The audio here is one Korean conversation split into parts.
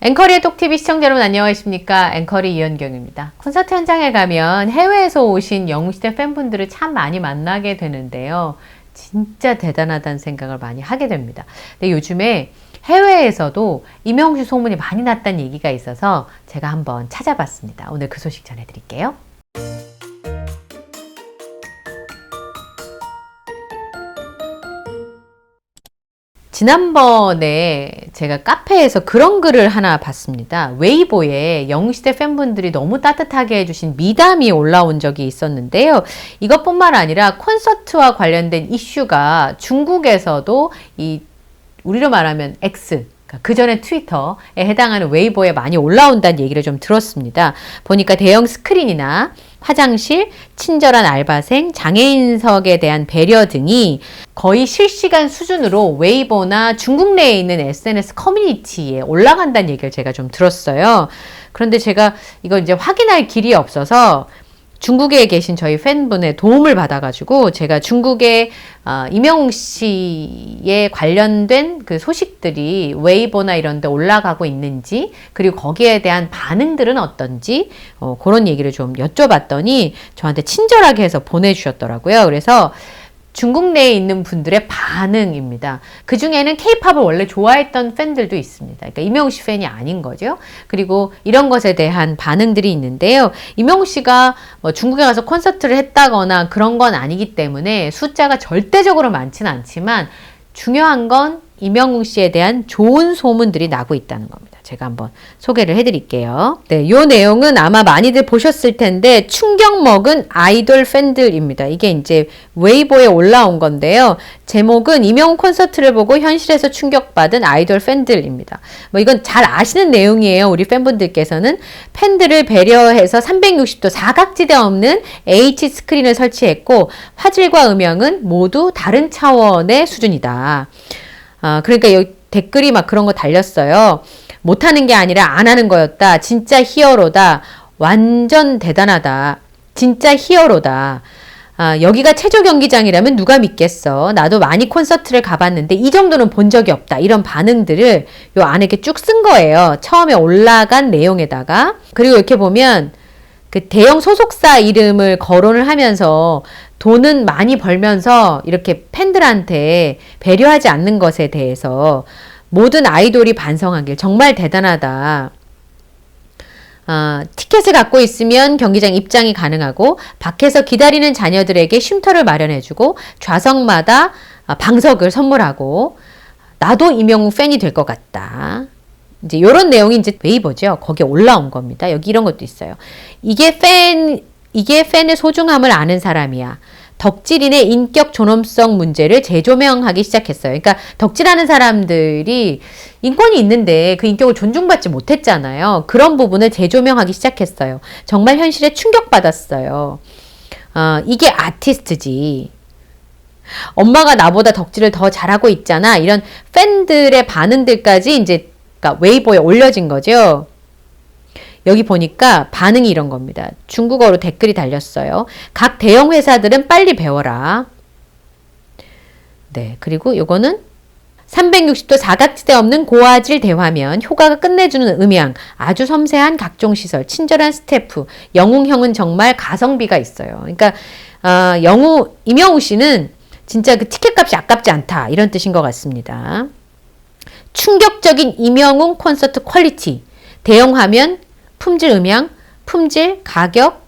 앵커리의 똑TV 시청자 여러분 안녕하십니까? 앵커리 이현경입니다. 콘서트 현장에 가면 해외에서 오신 영웅시대 팬분들을 참 많이 만나게 되는데요. 진짜 대단하다는 생각을 많이 하게 됩니다. 근데 요즘에 해외에서도 이명수 소문이 많이 났다는 얘기가 있어서 제가 한번 찾아봤습니다. 오늘 그 소식 전해드릴게요 지난번에 제가 카페에서 그런 글을 하나 봤습니다. 웨이보에 영시대 팬분들이 너무 따뜻하게 해주신 미담이 올라온 적이 있었는데요. 이것뿐만 아니라 콘서트와 관련된 이슈가 중국에서도 이 우리로 말하면 X 그 전에 트위터에 해당하는 웨이보에 많이 올라온다는 얘기를 좀 들었습니다. 보니까 대형 스크린이나 화장실, 친절한 알바생, 장애인석에 대한 배려 등이 거의 실시간 수준으로 웨이보나 중국 내에 있는 SNS 커뮤니티에 올라간다는 얘기를 제가 좀 들었어요. 그런데 제가 이걸 이제 확인할 길이 없어서 중국에 계신 저희 팬분의 도움을 받아가지고 제가 중국의 어, 이명웅 씨에 관련된 그 소식들이 웨이보나 이런 데 올라가고 있는지 그리고 거기에 대한 반응들은 어떤지 어, 그런 얘기를 좀 여쭤봤더니 저한테 친절하게 해서 보내주셨더라고요. 그래서 중국 내에 있는 분들의 반응입니다. 그 중에는 케이팝을 원래 좋아했던 팬들도 있습니다. 그러니까 이명우 씨 팬이 아닌 거죠. 그리고 이런 것에 대한 반응들이 있는데요. 이명우 씨가 뭐 중국에 가서 콘서트를 했다거나 그런 건 아니기 때문에 숫자가 절대적으로 많지는 않지만 중요한 건 이명웅 씨에 대한 좋은 소문들이 나고 있다는 겁니다. 제가 한번 소개를 해드릴게요. 네, 요 내용은 아마 많이들 보셨을 텐데 충격 먹은 아이돌 팬들입니다. 이게 이제 웨이보에 올라온 건데요. 제목은 이명웅 콘서트를 보고 현실에서 충격받은 아이돌 팬들입니다. 뭐 이건 잘 아시는 내용이에요. 우리 팬분들께서는 팬들을 배려해서 360도 사각지대 없는 H 스크린을 설치했고 화질과 음향은 모두 다른 차원의 수준이다. 아, 그러니까 여기 댓글이 막 그런 거 달렸어요. 못하는 게 아니라 안 하는 거였다. 진짜 히어로다. 완전 대단하다. 진짜 히어로다. 아, 여기가 체조 경기장이라면 누가 믿겠어. 나도 많이 콘서트를 가봤는데 이 정도는 본 적이 없다. 이런 반응들을 요 안에 이렇게 쭉 쓴 거예요. 처음에 올라간 내용에다가. 그리고 이렇게 보면 그 대형 소속사 이름을 거론을 하면서 돈은 많이 벌면서 이렇게 팬들한테 배려하지 않는 것에 대해서 모든 아이돌이 반성하길 정말 대단하다. 어, 티켓을 갖고 있으면 경기장 입장이 가능하고 밖에서 기다리는 자녀들에게 쉼터를 마련해주고 좌석마다 어, 방석을 선물하고 나도 이명우 팬이 될 것 같다. 이제 이런 내용이 이제 웨이버죠. 거기에 올라온 겁니다. 여기 이런 것도 있어요. 이게 팬 이게 팬의 소중함을 아는 사람이야. 덕질인의 인격 존엄성 문제를 재조명하기 시작했어요. 그러니까 덕질하는 사람들이 인권이 있는데 그 인격을 존중받지 못했잖아요. 그런 부분을 재조명하기 시작했어요. 정말 현실에 충격받았어요. 어, 이게 아티스트지. 엄마가 나보다 덕질을 더 잘하고 있잖아. 이런 팬들의 반응들까지 이제 그러니까 웨이보에 올려진 거죠. 여기 보니까 반응이 이런 겁니다. 중국어로 댓글이 달렸어요. 각 대형 회사들은 빨리 배워라. 네, 그리고 요거는 360도 사각지대 없는 고화질 대화면, 효과가 끝내주는 음향, 아주 섬세한 각종 시설, 친절한 스태프, 영웅형은 정말 가성비가 있어요. 그러니까 어, 영우 임영우 씨는 진짜 그 티켓값이 아깝지 않다 이런 뜻인 것 같습니다. 충격적인 임영웅 콘서트 퀄리티, 대형 화면, 품질 음향, 품질, 가격,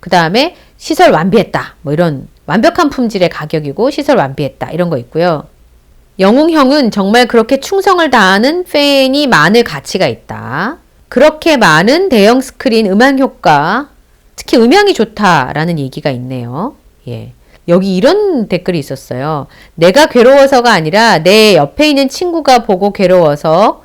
그 다음에 시설 완비했다. 뭐 이런 완벽한 품질의 가격이고 시설 완비했다. 이런 거 있고요. 영웅형은 정말 그렇게 충성을 다하는 팬이 많을 가치가 있다. 그렇게 많은 대형 스크린 음향 효과, 특히 음향이 좋다라는 얘기가 있네요. 예. 여기 이런 댓글이 있었어요. 내가 괴로워서가 아니라 내 옆에 있는 친구가 보고 괴로워서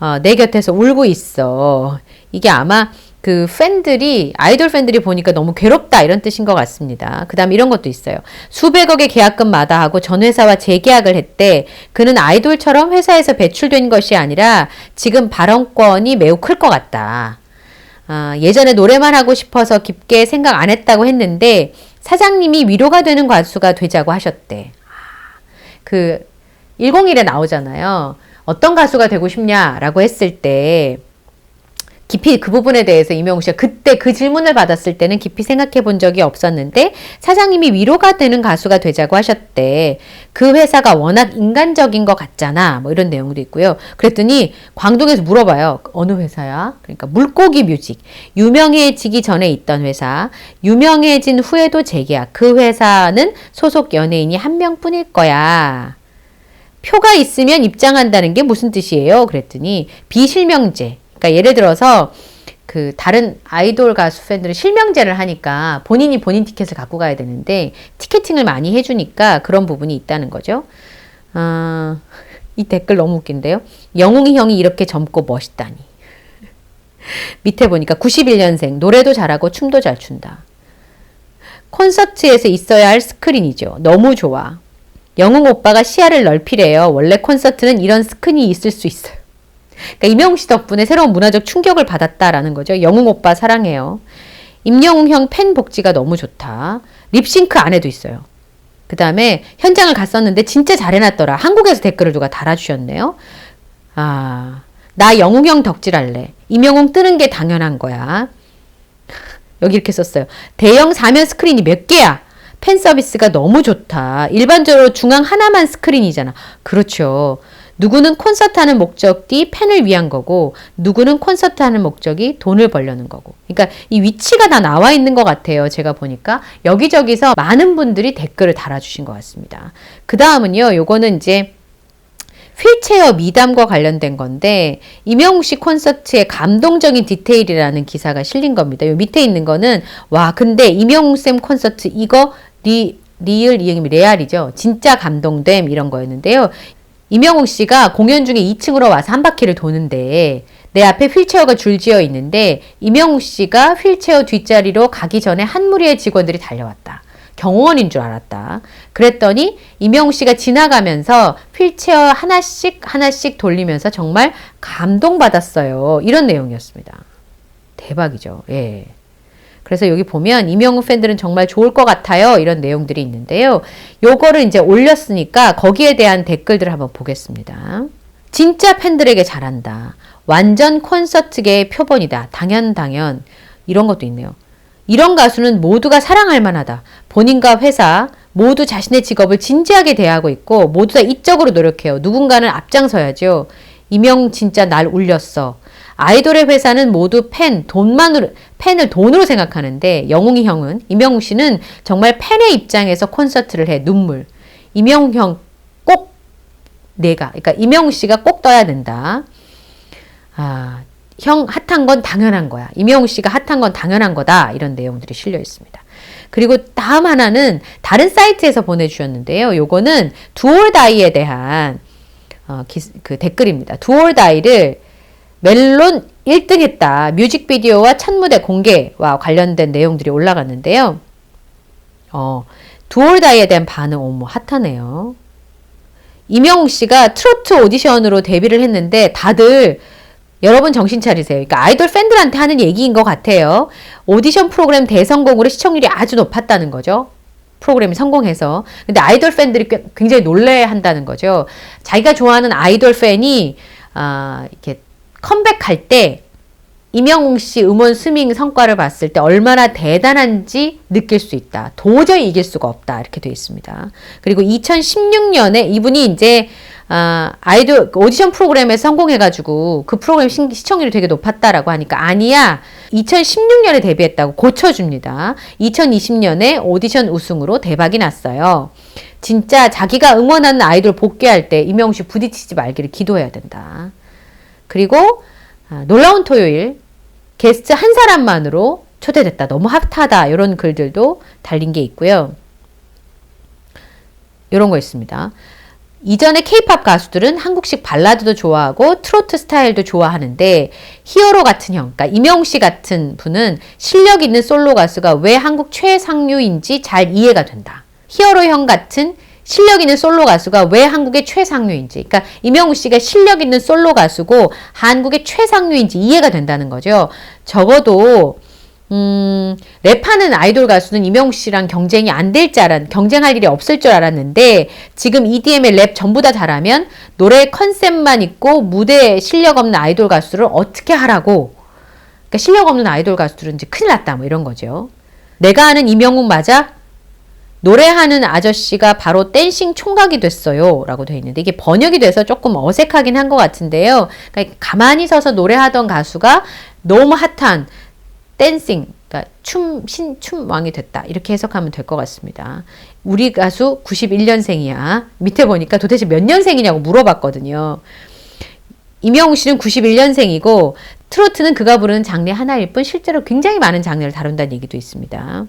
어, 내 곁에서 울고 있어. 이게 아마 그 팬들이 아이돌 팬들이 보니까 너무 괴롭다 이런 뜻인 것 같습니다. 그다음 이런 것도 있어요. 수백억의 계약금 마다 하고 전 회사와 재계약을 했대. 그는 아이돌처럼 회사에서 배출된 것이 아니라 지금 발언권이 매우 클 것 같다. 아, 예전에 노래만 하고 싶어서 깊게 생각 안 했다고 했는데 사장님이 위로가 되는 가수가 되자고 하셨대. 그 101에 나오잖아요. 어떤 가수가 되고 싶냐라고 했을 때 깊이 그 부분에 대해서 이명웅 씨가 그때 그 질문을 받았을 때는 깊이 생각해 본 적이 없었는데 사장님이 위로가 되는 가수가 되자고 하셨대. 그 회사가 워낙 인간적인 것 같잖아. 뭐 이런 내용도 있고요. 그랬더니 광동에서 물어봐요. 어느 회사야? 그러니까 물고기 뮤직. 유명해지기 전에 있던 회사. 유명해진 후에도 재계약. 그 회사는 소속 연예인이 한 명뿐일 거야. 표가 있으면 입장한다는 게 무슨 뜻이에요? 그랬더니 비실명제. 그러니까 예를 들어서 그 다른 아이돌 가수 팬들은 실명제를 하니까 본인이 본인 티켓을 갖고 가야 되는데 티켓팅을 많이 해주니까 그런 부분이 있다는 거죠. 아, 이 댓글 너무 웃긴데요. 영웅이 형이 이렇게 젊고 멋있다니. 밑에 보니까 91년생 노래도 잘하고 춤도 잘 춘다. 콘서트에서 있어야 할 스크린이죠. 너무 좋아. 영웅 오빠가 시야를 넓히래요. 원래 콘서트는 이런 스크린이 있을 수 있어요. 그러니까 이명웅 씨 덕분에 새로운 문화적 충격을 받았다라는 거죠. 영웅 오빠 사랑해요. 임영웅 형 팬 복지가 너무 좋다. 립싱크 안에도 있어요. 그 다음에 현장을 갔었는데 진짜 잘 해놨더라. 한국에서 댓글을 누가 달아주셨네요. 아, 나 영웅 형 덕질할래. 임영웅 뜨는 게 당연한 거야. 여기 이렇게 썼어요. 대형 사면 스크린이 몇 개야? 팬 서비스가 너무 좋다. 일반적으로 중앙 하나만 스크린이잖아. 그렇죠. 누구는 콘서트 하는 목적이 팬을 위한 거고, 누구는 콘서트 하는 목적이 돈을 벌려는 거고. 그러니까 이 위치가 다 나와 있는 것 같아요. 제가 보니까. 여기저기서 많은 분들이 댓글을 달아주신 것 같습니다. 그 다음은요, 요거는 이제 휠체어 미담과 관련된 건데 이명웅 씨 콘서트의 감동적인 디테일이라는 기사가 실린 겁니다. 요 밑에 있는 거는 와 근데 이명웅 쌤 콘서트 이거 리 리을 이응이 레알이죠. 진짜 감동됨 이런 거였는데요. 이명웅 씨가 공연 중에 2층으로 와서 한 바퀴를 도는데 내 앞에 휠체어가 줄지어 있는데 이명웅 씨가 휠체어 뒷자리로 가기 전에 한 무리의 직원들이 달려왔다. 경호원인 줄 알았다. 그랬더니 이명웅 씨가 지나가면서 휠체어 하나씩 하나씩 돌리면서 정말 감동받았어요. 이런 내용이었습니다. 대박이죠. 예. 그래서 여기 보면 이명웅 팬들은 정말 좋을 것 같아요. 이런 내용들이 있는데요. 요거를 이제 올렸으니까 거기에 대한 댓글들을 한번 보겠습니다. 진짜 팬들에게 잘한다. 완전 콘서트계의 표본이다. 당연, 당연. 이런 것도 있네요. 이런 가수는 모두가 사랑할 만하다. 본인과 회사 모두 자신의 직업을 진지하게 대하고 있고 모두 다 이적으로 노력해요. 누군가는 앞장서야죠. 이명 진짜 날 울렸어. 아이돌의 회사는 모두 팬, 돈만으로, 팬을 돈으로 생각하는데 영웅이 형은, 이명웅 씨는 정말 팬의 입장에서 콘서트를 해, 눈물. 이명웅 형 꼭 내가, 그러니까 이명웅 씨가 꼭 떠야 된다. 아, 형 핫한 건 당연한 거야. 이명웅 씨가 핫한 건 당연한 거다. 이런 내용들이 실려 있습니다. 그리고 다음 하나는 다른 사이트에서 보내주셨는데요. 요거는 두올다이에 대한 어, 기, 그 댓글입니다. 두올다이를 멜론 1등 했다. 뮤직비디오와 첫 무대 공개와 관련된 내용들이 올라갔는데요. 어, 두올다이에 대한 반응, 어머, 핫하네요. 이명웅 씨가 트로트 오디션으로 데뷔를 했는데 다들 여러분 정신 차리세요. 그러니까 아이돌 팬들한테 하는 얘기인 것 같아요. 오디션 프로그램 대성공으로 시청률이 아주 높았다는 거죠. 프로그램이 성공해서. 근데 아이돌 팬들이 굉장히 놀래 한다는 거죠. 자기가 좋아하는 아이돌 팬이, 아, 이렇게 컴백할 때 이명웅 씨 음원 스밍 성과를 봤을 때 얼마나 대단한지 느낄 수 있다. 도저히 이길 수가 없다. 이렇게 되어 있습니다. 그리고 2016년에 이분이 이제 아, 아이돌 오디션 프로그램에 성공해가지고 그 프로그램 시청률이 되게 높았다라고 하니까 아니야. 2016년에 데뷔했다고 고쳐줍니다. 2020년에 오디션 우승으로 대박이 났어요. 진짜 자기가 응원하는 아이돌 복귀할 때 이명웅 씨 부딪히지 말기를 기도해야 된다. 그리고 아, 놀라운 토요일 게스트 한 사람만으로 초대됐다. 너무 핫하다. 이런 글들도 달린 게 있고요. 이런 거 있습니다. 이전에 케이팝 가수들은 한국식 발라드도 좋아하고 트로트 스타일도 좋아하는데 히어로 같은 형, 그러니까 이명웅 씨 같은 분은 실력 있는 솔로 가수가 왜 한국 최상류인지 잘 이해가 된다. 히어로 형 같은 실력 있는 솔로 가수가 왜 한국의 최상류인지, 그러니까 이명우 씨가 실력 있는 솔로 가수고 한국의 최상류인지 이해가 된다는 거죠. 적어도 음, 랩하는 아이돌 가수는 이명웅 씨랑 경쟁이 안 될 줄 알았, 경쟁할 일이 없을 줄 알았는데, 지금 EDM의 랩 전부 다 잘하면 노래 컨셉만 있고 무대 실력 없는 아이돌 가수를 어떻게 하라고. 그러니까 실력 없는 아이돌 가수들은 이제 큰일 났다, 뭐 이런 거죠. 내가 아는 이명웅 맞아? 노래하는 아저씨가 바로 댄싱 총각이 됐어요. 라고 되어 있는데, 이게 번역이 돼서 조금 어색하긴 한 것 같은데요. 그러니까 가만히 서서 노래하던 가수가 너무 핫한 댄싱, 그러니까 춤, 신춤 왕이 됐다. 이렇게 해석하면 될 것 같습니다. 우리 가수 91년생이야. 밑에 보니까 도대체 몇 년생이냐고 물어봤거든요. 이명웅 씨는 91년생이고 트로트는 그가 부르는 장르 하나일 뿐 실제로 굉장히 많은 장르를 다룬다는 얘기도 있습니다.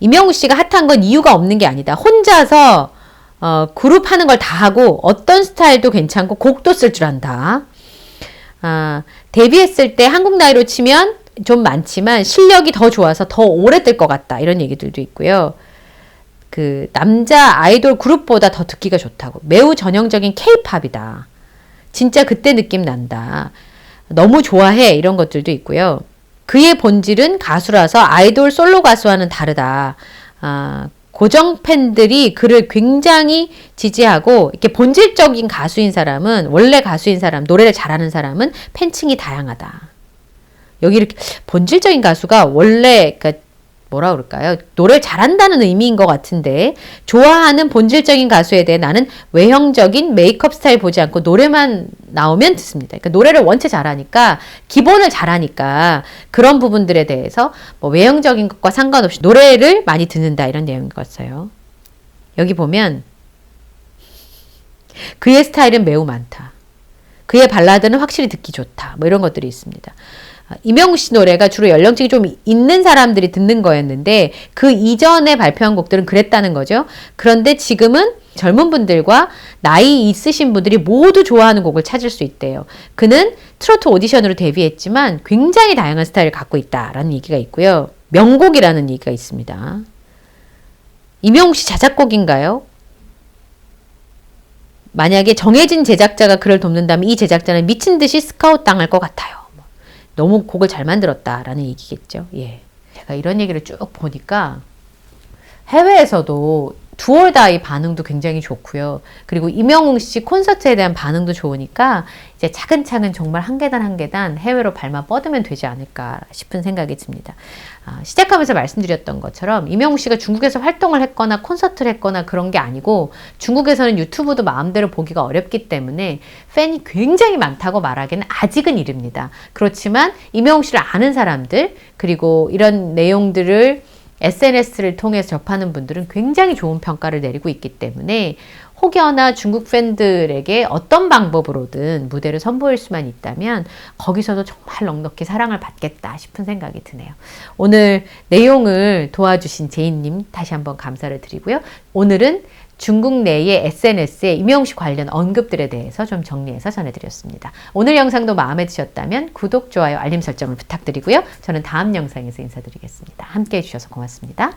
이명웅 씨가 핫한 건 이유가 없는 게 아니다. 혼자서 어, 그룹 하는 걸 다 하고 어떤 스타일도 괜찮고 곡도 쓸 줄 안다. 아, 데뷔했을 때 한국 나이로 치면 좀 많지만 실력이 더 좋아서 더 오래 뜰 것 같다. 이런 얘기들도 있고요. 그 남자 아이돌 그룹보다 더 듣기가 좋다고. 매우 전형적인 케이팝이다. 진짜 그때 느낌 난다. 너무 좋아해. 이런 것들도 있고요. 그의 본질은 가수라서 아이돌 솔로 가수와는 다르다. 아, 고정 팬들이 그를 굉장히 지지하고 이렇게 본질적인 가수인 사람은 원래 가수인 사람, 노래를 잘하는 사람은 팬층이 다양하다. 여기 이렇게 본질적인 가수가 원래 그러니까 뭐라 그럴까요? 노래를 잘한다는 의미인 것 같은데 좋아하는 본질적인 가수에 대해 나는 외형적인 메이크업 스타일 보지 않고 노래만 나오면 듣습니다. 그러니까 노래를 원체 잘하니까 기본을 잘하니까 그런 부분들에 대해서 뭐 외형적인 것과 상관없이 노래를 많이 듣는다 이런 내용인 것어요. 여기 보면 그의 스타일은 매우 많다. 그의 발라드는 확실히 듣기 좋다. 뭐 이런 것들이 있습니다. 이명우 씨 노래가 주로 연령층이 좀 있는 사람들이 듣는 거였는데 그 이전에 발표한 곡들은 그랬다는 거죠. 그런데 지금은 젊은 분들과 나이 있으신 분들이 모두 좋아하는 곡을 찾을 수 있대요. 그는 트로트 오디션으로 데뷔했지만 굉장히 다양한 스타일을 갖고 있다라는 얘기가 있고요. 명곡이라는 얘기가 있습니다. 이명웅 씨 자작곡인가요? 만약에 정해진 제작자가 그를 돕는다면 이 제작자는 미친 듯이 스카웃 당할 것 같아요. 너무 곡을 잘 만들었다라는 얘기겠죠. 예. 제가 이런 얘기를 쭉 보니까 해외에서도 두얼다이 반응도 굉장히 좋고요. 그리고 이명웅 씨 콘서트에 대한 반응도 좋으니까 이제 차근차근 정말 한 계단 한 계단 해외로 발만 뻗으면 되지 않을까 싶은 생각이 듭니다. 아, 시작하면서 말씀드렸던 것처럼 이명웅 씨가 중국에서 활동을 했거나 콘서트를 했거나 그런 게 아니고 중국에서는 유튜브도 마음대로 보기가 어렵기 때문에 팬이 굉장히 많다고 말하기는 아직은 이릅니다. 그렇지만 이명웅 씨를 아는 사람들 그리고 이런 내용들을 SNS를 통해서 접하는 분들은 굉장히 좋은 평가를 내리고 있기 때문에 혹여나 중국 팬들에게 어떤 방법으로든 무대를 선보일 수만 있다면 거기서도 정말 넉넉히 사랑을 받겠다 싶은 생각이 드네요. 오늘 내용을 도와주신 제인님 다시 한번 감사를 드리고요. 오늘은 중국 내의 SNS에 임영웅 관련 언급들에 대해서 좀 정리해서 전해드렸습니다. 오늘 영상도 마음에 드셨다면 구독, 좋아요, 알림 설정을 부탁드리고요. 저는 다음 영상에서 인사드리겠습니다. 함께 해주셔서 고맙습니다.